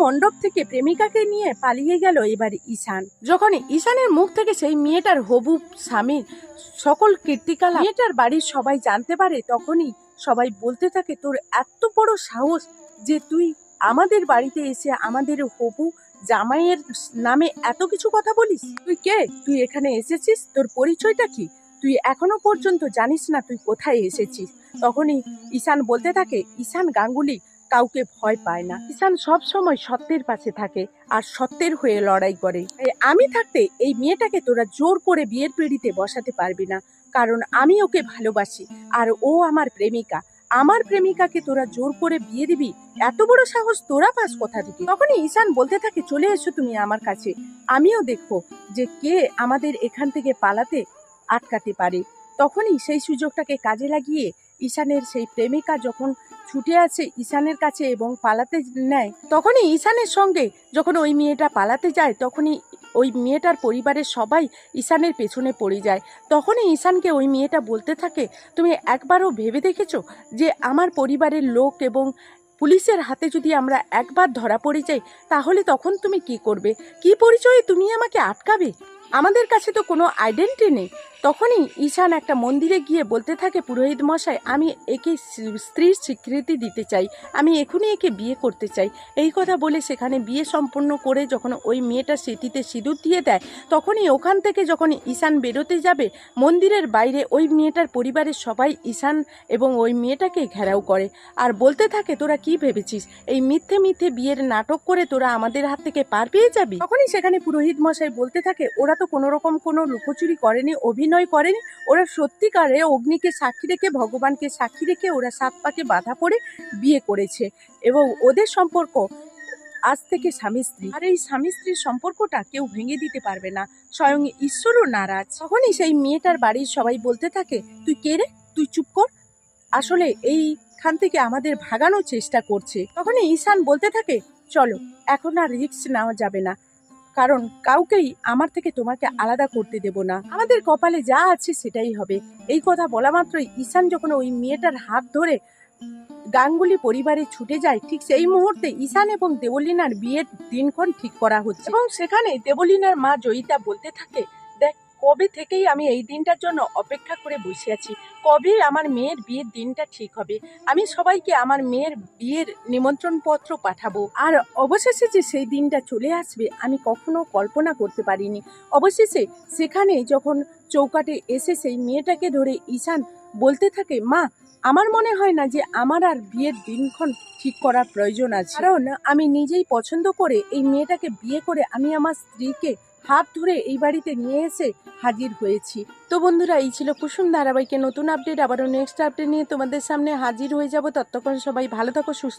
মণ্ডপ থেকে প্রেমিকাকে নিয়ে পালিয়ে গেল এবার ঈশান। যখন ঈশানের মুখ থেকে সেই মেয়েটার হবু স্বামীর সকল কীর্তিকালা মেয়েটার বাড়ির সবাই জানতে পারে, তখনই সবাই বলতে থাকে, তোর এত বড় সাহস যে তুই আমাদের বাড়িতে এসে আমাদের হবু জামাইয়ের নামে এত কিছু কথা বলিস। তুই কে? তুই এখানে এসেছিস? তোর পরিচয়টা কি? তুই এখনও পর্যন্ত জানিস না তুই কোথায় এসেছিস? তখনই ঈশান বলতে থাকে, ঈশান গাঙ্গুলি কাউকে ভয় পায় না। ঈশান সব সময় সত্যের পাশে থাকে আর সত্যের হয়ে লড়াই করে। আমি থাকতে এই মেয়েটাকে তোরা জোর করে বিয়ের পিড়িতে বসাতে পারবি না, কারণ আমি ওকে ভালোবাসি আর ও আমার প্রেমিকা। আমার প্রেমিকাকে তোরা জোর করে বিয়ে দিবি? এত বড় সাহস তোরা পাস কোথা থেকে? তখনই ঈশান বলতে থাকে, চলে এসো তুমি আমার কাছে। আমিও দেখব যে কে আমাদের এখান থেকে পালাতে আটকাতে পারে। তখনই সেই সুযোগটাকে কাজে লাগিয়ে ঈশানের সেই প্রেমিকা যখন ছুটে আসে ঈশানের কাছে এবং পালাতে নেয়। তখনই ঈশানের সঙ্গে যখন ওই মেয়েটা পালাতে যায়, তখনই ওই মেয়েটার পরিবারের সবাই ঈশানের পেছনে পড়ে যায়। তখনই ঈশানকে ওই মেয়েটা বলতে থাকে, তুমি একবারও ভেবে দেখেছ যে আমার পরিবারের লোক এবং পুলিশের হাতে যদি আমরা একবার ধরা পড়ে যাই, তাহলে তখন তুমি কি করবে? কি পরিচয়ে তুমি আমাকে আটকাবে? আমাদের কাছে তো কোনো আইডেন্টি নেই। তখনই ঈশান একটা মন্দিরে গিয়ে বলতে থাকে, পুরোহিত মশাই, আমি একে স্ত্রীর স্বীকৃতি দিতে চাই। আমি এখনই একে বিয়ে করতে চাই। এই কথা বলে সেখানে বিয়ে সম্পন্ন করে যখন ওই মেয়েটা সেটিতে সিঁদুর দিয়ে দেয়, তখনই ওখান থেকে যখন ঈশান বেরোতে যাবে, মন্দিরের বাইরে ওই মেয়েটার পরিবারের সবাই ঈশান এবং ওই মেয়েটাকে ঘেরাও করে। আর বলতে থাকে, তোরা কি ভেবেছিস? এই মিথ্যে মিথ্যে বিয়ের নাটক করে তোরা আমাদের হাত থেকে পার পেয়ে যাবি? তখনই সেখানে পুরোহিত মশাই বলতে থাকে, ওরা তো কোনো রকম কোনো লুকোচুরি করেনি, অভিনয় করেনি, ওরা সত্যিকারে অগ্নিকে সাক্ষী রেখে, ভগবানকে সাক্ষী রেখে ওরা সাত পাকে বাধা পড়ে বিয়ে করেছে এবং ওদের সম্পর্ক আজ থেকে স্বামী স্ত্রী। আর এই স্বামী স্ত্রীর সম্পর্কটা কেউ ভেঙে দিতে পারবে না। স্বয়ং ঈশ্বরও নারাজ। তখনই সেই মেয়েটার বাড়ির সবাই বলতে থাকে, তুই কে রে? তুই চুপ কর। আসলে এইখান থেকে আমাদের ভাগানোর চেষ্টা করছে। তখনই ঈশান বলতে থাকে, চলো, এখন আর রিস্ক নেওয়া যাবে না। কারণ কাউকেই আমার থেকে তোমাকে আলাদা করতে দেব না। আমাদের কপালে যা আছে সেটাই হবে। এই কথা বলা মাত্রই ঈশান যখন ওই মেয়েটার হাত ধরে গাঙ্গুলি পরিবারে ছুটে যায়, ঠিক সেই মুহূর্তে ঈশান এবং দেবলিনার বিয়ের দিনক্ষণ ঠিক করা হচ্ছে। এবং সেখানে দেবলিনার মা জয়িতা বলতে থাকে কবে থেকেই আমি এই দিনটার জন্য অপেক্ষা করে বসে আছি? কবে আমার মেয়ের বিয়ের দিনটা ঠিক হবে? আমি সবাইকে আমার মেয়ের বিয়ের নিমন্ত্রণ পত্র পাঠাবো। আর অবশেষে যে সেই দিনটা চলে আসবে, আমি কখনো কল্পনা করতে পারিনি। অবশেষে সেখানে যখন চৌকাটে এসে সেই মেয়েটাকে ধরে ঈশান বলতে থাকে, মা, আমার মনে হয় না যে আমার আর বিয়ের দিনক্ষণ ঠিক করার প্রয়োজন আছে। কারণ আমি নিজেই পছন্দ করে এই মেয়েটাকে বিয়ে করে আমি আমার স্ত্রীকে হাত ধরে এই বাড়িতে নিয়ে এসে হাজির হয়েছি। তো বন্ধুরা, এই ছিল কুসুম ধারাবাহিকের নতুন আপডেট আবারও নেক্সট আপডেট নিয়ে তোমাদের সামনে হাজির হয়ে যাব। ততক্ষণ সবাই ভালো থাকো, সুস্থ